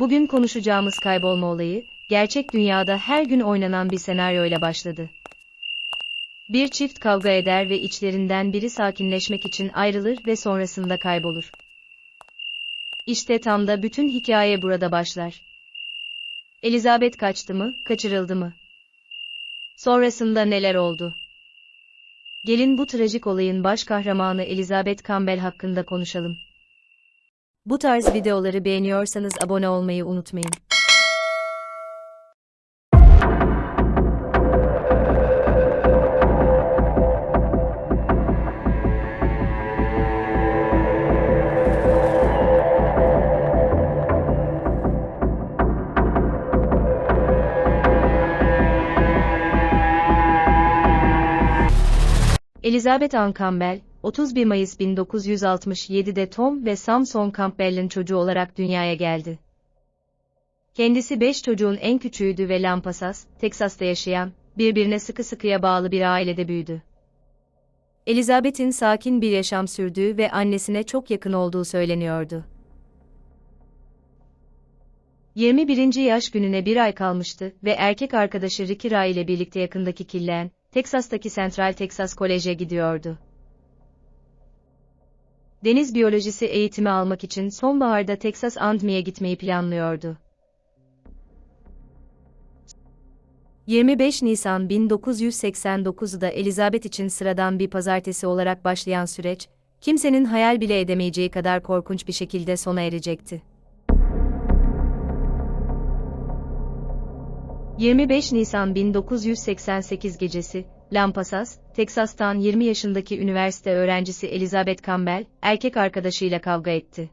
Bugün konuşacağımız kaybolma olayı, gerçek dünyada her gün oynanan bir senaryoyla başladı. Bir çift kavga eder ve içlerinden biri sakinleşmek için ayrılır ve sonrasında kaybolur. İşte tam da bütün hikaye burada başlar. Elizabeth kaçtı mı, kaçırıldı mı? Sonrasında neler oldu? Gelin bu trajik olayın baş kahramanı Elizabeth Campbell hakkında konuşalım. Bu tarz videoları beğeniyorsanız abone olmayı unutmayın. Elizabeth Ann Campbell, 31 Mayıs 1967'de Tom ve Samson Campbell'in çocuğu olarak dünyaya geldi. Kendisi beş çocuğun en küçüğüydü ve Lampasas, Teksas'ta yaşayan, birbirine sıkı sıkıya bağlı bir ailede büyüdü. Elizabeth'in sakin bir yaşam sürdüğü ve annesine çok yakın olduğu söyleniyordu. 21. yaş gününe bir ay kalmıştı ve erkek arkadaşı Ricky Ray ile birlikte yakındaki Killen, Teksas'taki Central Texas College'e gidiyordu. Deniz biyolojisi eğitimi almak için sonbaharda Texas A&M'ye gitmeyi planlıyordu. 25 Nisan 1989'da Elizabeth için sıradan bir pazartesi olarak başlayan süreç, kimsenin hayal bile edemeyeceği kadar korkunç bir şekilde sona erecekti. 25 Nisan 1988 gecesi, Lampasas, Teksas'tan 20 yaşındaki üniversite öğrencisi Elizabeth Campbell, erkek arkadaşıyla kavga etti.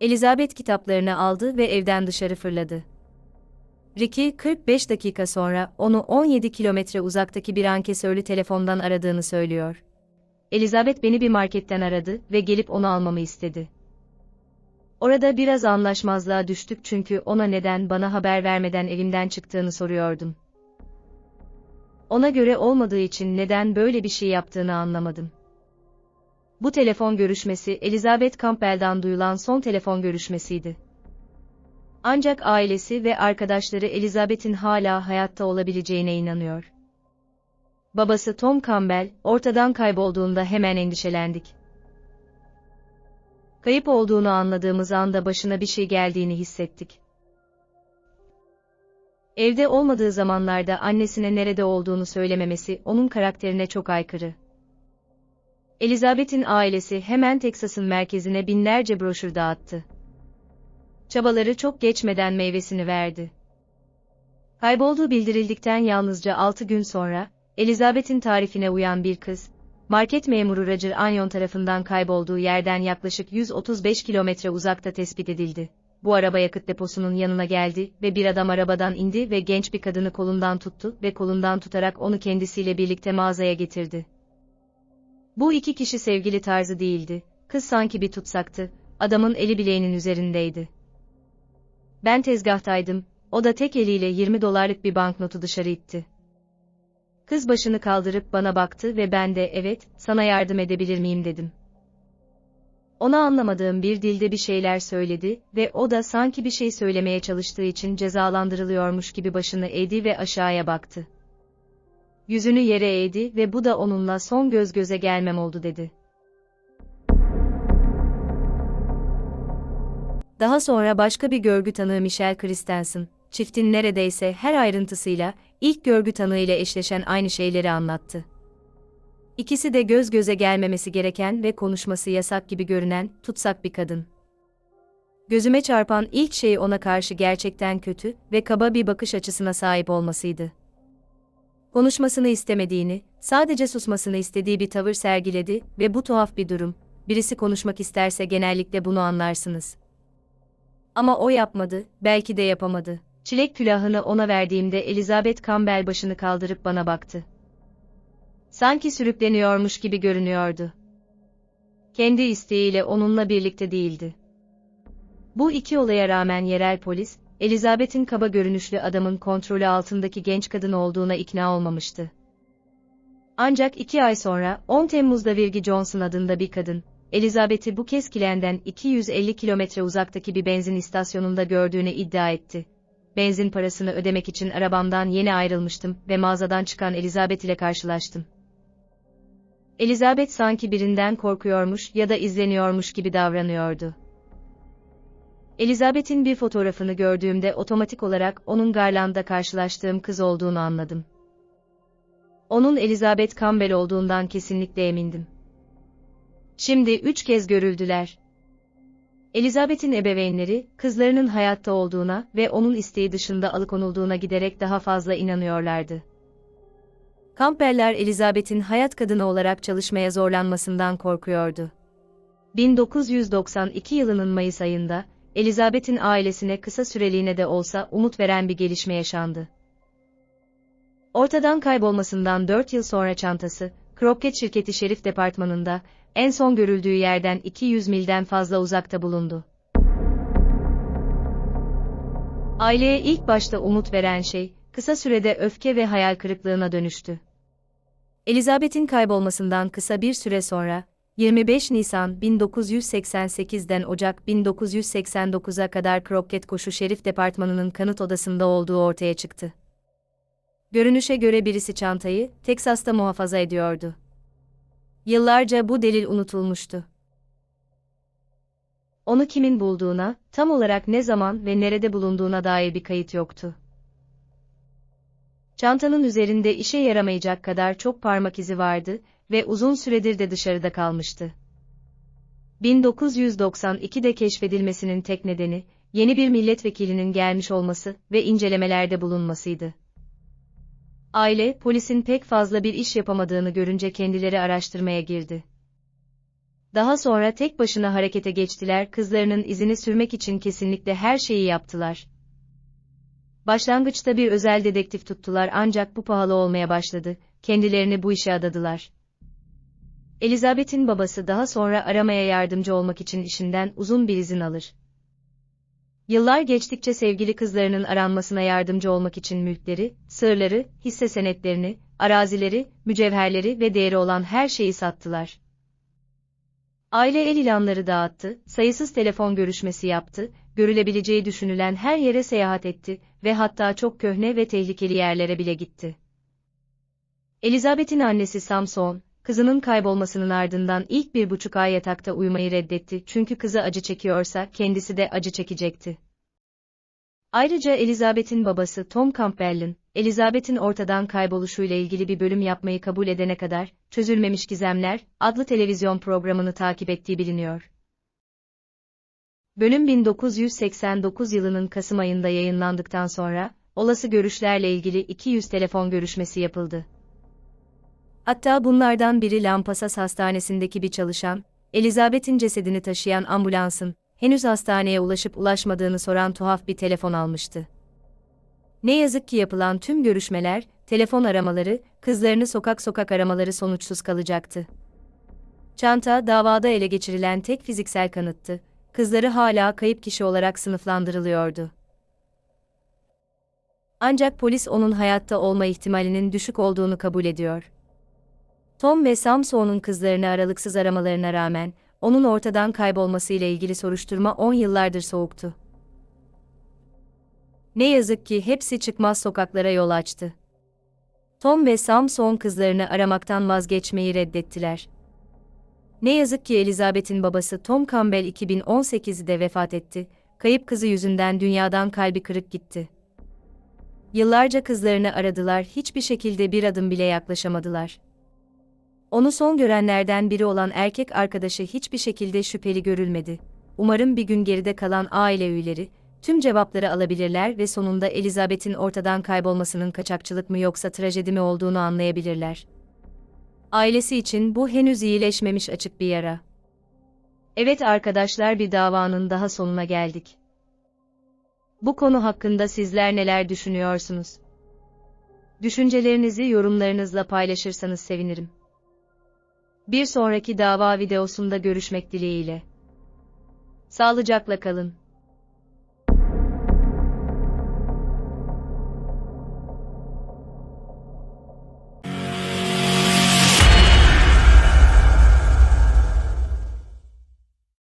Elizabeth kitaplarını aldı ve evden dışarı fırladı. Ricky, 45 dakika sonra onu 17 kilometre uzaktaki bir ankesörlü telefondan aradığını söylüyor. Elizabeth beni bir marketten aradı ve gelip onu almamı istedi. Orada biraz anlaşmazlığa düştük çünkü ona neden bana haber vermeden evimden çıktığını soruyordum. Ona göre olmadığı için neden böyle bir şey yaptığını anlamadım. Bu telefon görüşmesi Elizabeth Campbell'dan duyulan son telefon görüşmesiydi. Ancak ailesi ve arkadaşları Elizabeth'in hala hayatta olabileceğine inanıyor. Babası Tom Campbell, ortadan kaybolduğunda hemen endişelendik. Kayıp olduğunu anladığımız anda başına bir şey geldiğini hissettik. Evde olmadığı zamanlarda annesine nerede olduğunu söylememesi onun karakterine çok aykırı. Elizabeth'in ailesi hemen Teksas'ın merkezine binlerce broşür dağıttı. Çabaları çok geçmeden meyvesini verdi. Kaybolduğu bildirildikten yalnızca 6 gün sonra, Elizabeth'in tarifine uyan bir kız, market memuru Roger Anyon tarafından kaybolduğu yerden yaklaşık 135 kilometre uzakta tespit edildi. Bu araba yakıt deposunun yanına geldi ve bir adam arabadan indi ve genç bir kadını kolundan tuttu ve kolundan tutarak onu kendisiyle birlikte mağazaya getirdi. Bu iki kişi sevgili tarzı değildi. Kız sanki bir tutsaktı. Adamın eli bileğinin üzerindeydi. Ben tezgahtaydım. O da tek eliyle 20 dolarlık bir banknotu dışarı itti. Kız başını kaldırıp bana baktı ve ben de evet, sana yardım edebilir miyim dedim. Ona anlamadığım bir dilde bir şeyler söyledi ve o da sanki bir şey söylemeye çalıştığı için cezalandırılıyormuş gibi başını eğdi ve aşağıya baktı. Yüzünü yere eğdi ve bu da onunla son göz göze gelmem oldu dedi. Daha sonra başka bir görgü tanığı Michelle Christensen, çiftin neredeyse her ayrıntısıyla ilk görgü tanığıyla eşleşen aynı şeyleri anlattı. İkisi de göz göze gelmemesi gereken ve konuşması yasak gibi görünen tutsak bir kadın. Gözüme çarpan ilk şey ona karşı gerçekten kötü ve kaba bir bakış açısına sahip olmasıydı. Konuşmasını istemediğini, sadece susmasını istediği bir tavır sergiledi ve bu tuhaf bir durum. Birisi konuşmak isterse genellikle bunu anlarsınız. Ama o yapmadı, belki de yapamadı. Çilek külahını ona verdiğimde Elizabeth Campbell başını kaldırıp bana baktı. Sanki sürükleniyormuş gibi görünüyordu. Kendi isteğiyle onunla birlikte değildi. Bu iki olaya rağmen yerel polis, Elizabeth'in kaba görünüşlü adamın kontrolü altındaki genç kadın olduğuna ikna olmamıştı. Ancak iki ay sonra, 10 Temmuz'da Virgi Johnson adında bir kadın, Elizabeth'i bu kez Kilen'den 250 kilometre uzaktaki bir benzin istasyonunda gördüğünü iddia etti. Benzin parasını ödemek için arabamdan yeni ayrılmıştım ve mağazadan çıkan Elizabeth ile karşılaştım. Elizabeth sanki birinden korkuyormuş ya da izleniyormuş gibi davranıyordu. Elizabeth'in bir fotoğrafını gördüğümde otomatik olarak onun Garland'da karşılaştığım kız olduğunu anladım. Onun Elizabeth Campbell olduğundan kesinlikle emindim. Şimdi üç kez görüldüler. Elizabeth'in ebeveynleri, kızlarının hayatta olduğuna ve onun isteği dışında alıkonulduğuna giderek daha fazla inanıyorlardı. Campbell'ler Elizabeth'in hayat kadını olarak çalışmaya zorlanmasından korkuyordu. 1992 yılının Mayıs ayında, Elizabeth'in ailesine kısa süreliğine de olsa umut veren bir gelişme yaşandı. Ortadan kaybolmasından 4 yıl sonra çantası, Crockett şirketi şerif departmanında, en son görüldüğü yerden 200 milden fazla uzakta bulundu. Aileye ilk başta umut veren şey, kısa sürede öfke ve hayal kırıklığına dönüştü. Elizabeth'in kaybolmasından kısa bir süre sonra, 25 Nisan 1988'den Ocak 1989'a kadar Crockett Koşu Şerif Departmanı'nın kanıt odasında olduğu ortaya çıktı. Görünüşe göre birisi çantayı, Teksas'ta muhafaza ediyordu. Yıllarca bu delil unutulmuştu. Onu kimin bulduğuna, tam olarak ne zaman ve nerede bulunduğuna dair bir kayıt yoktu. Çantanın üzerinde işe yaramayacak kadar çok parmak izi vardı ve uzun süredir de dışarıda kalmıştı. 1992'de keşfedilmesinin tek nedeni, yeni bir milletvekilinin gelmiş olması ve incelemelerde bulunmasıydı. Aile, polisin pek fazla bir iş yapamadığını görünce kendileri araştırmaya girdi. Daha sonra tek başına harekete geçtiler, kızlarının izini sürmek için kesinlikle her şeyi yaptılar. Başlangıçta bir özel dedektif tuttular ancak bu pahalı olmaya başladı, kendilerini bu işe adadılar. Elizabeth'in babası daha sonra aramaya yardımcı olmak için işinden uzun bir izin alır. Yıllar geçtikçe sevgili kızlarının aranmasına yardımcı olmak için mülkleri, sırları, hisse senetlerini, arazileri, mücevherleri ve değeri olan her şeyi sattılar. Aile el ilanları dağıttı, sayısız telefon görüşmesi yaptı, görülebileceği düşünülen her yere seyahat etti ve hatta çok köhne ve tehlikeli yerlere bile gitti. Elizabeth'in annesi Samson, kızının kaybolmasının ardından ilk bir buçuk ay yatakta uyumayı reddetti çünkü kızı acı çekiyorsa kendisi de acı çekecekti. Ayrıca Elizabeth'in babası Tom Campbell'in, Elizabeth'in ortadan kayboluşuyla ilgili bir bölüm yapmayı kabul edene kadar, Çözülmemiş Gizemler, adlı televizyon programını takip ettiği biliniyor. Bölüm 1989 yılının Kasım ayında yayınlandıktan sonra, olası görüşlerle ilgili 200 telefon görüşmesi yapıldı. Hatta bunlardan biri Lampasas Hastanesi'ndeki bir çalışan, Elizabeth'in cesedini taşıyan ambulansın, henüz hastaneye ulaşıp ulaşmadığını soran tuhaf bir telefon almıştı. Ne yazık ki yapılan tüm görüşmeler, telefon aramaları, kızlarını sokak sokak aramaları sonuçsuz kalacaktı. Çanta, davada ele geçirilen tek fiziksel kanıttı. Kızları hala kayıp kişi olarak sınıflandırılıyordu. Ancak polis onun hayatta olma ihtimalinin düşük olduğunu kabul ediyor. Tom ve Samson'un kızlarını aralıksız aramalarına rağmen, onun ortadan kaybolmasıyla ilgili soruşturma 10 yıllardır soğuktu. Ne yazık ki hepsi çıkmaz sokaklara yol açtı. Tom ve Samson kızlarını aramaktan vazgeçmeyi reddettiler. Ne yazık ki Elizabeth'in babası Tom Campbell 2018'de vefat etti, kayıp kızı yüzünden dünyadan kalbi kırık gitti. Yıllarca kızlarını aradılar, hiçbir şekilde bir adım bile yaklaşamadılar. Onu son görenlerden biri olan erkek arkadaşı hiçbir şekilde şüpheli görülmedi. Umarım bir gün geride kalan aile üyeleri, tüm cevapları alabilirler ve sonunda Elizabeth'in ortadan kaybolmasının kaçakçılık mı yoksa trajedi mi olduğunu anlayabilirler. Ailesi için bu henüz iyileşmemiş açık bir yara. Evet arkadaşlar bir davanın daha sonuna geldik. Bu konu hakkında sizler neler düşünüyorsunuz? Düşüncelerinizi yorumlarınızla paylaşırsanız sevinirim. Bir sonraki dava videosunda görüşmek dileğiyle. Sağlıcakla kalın.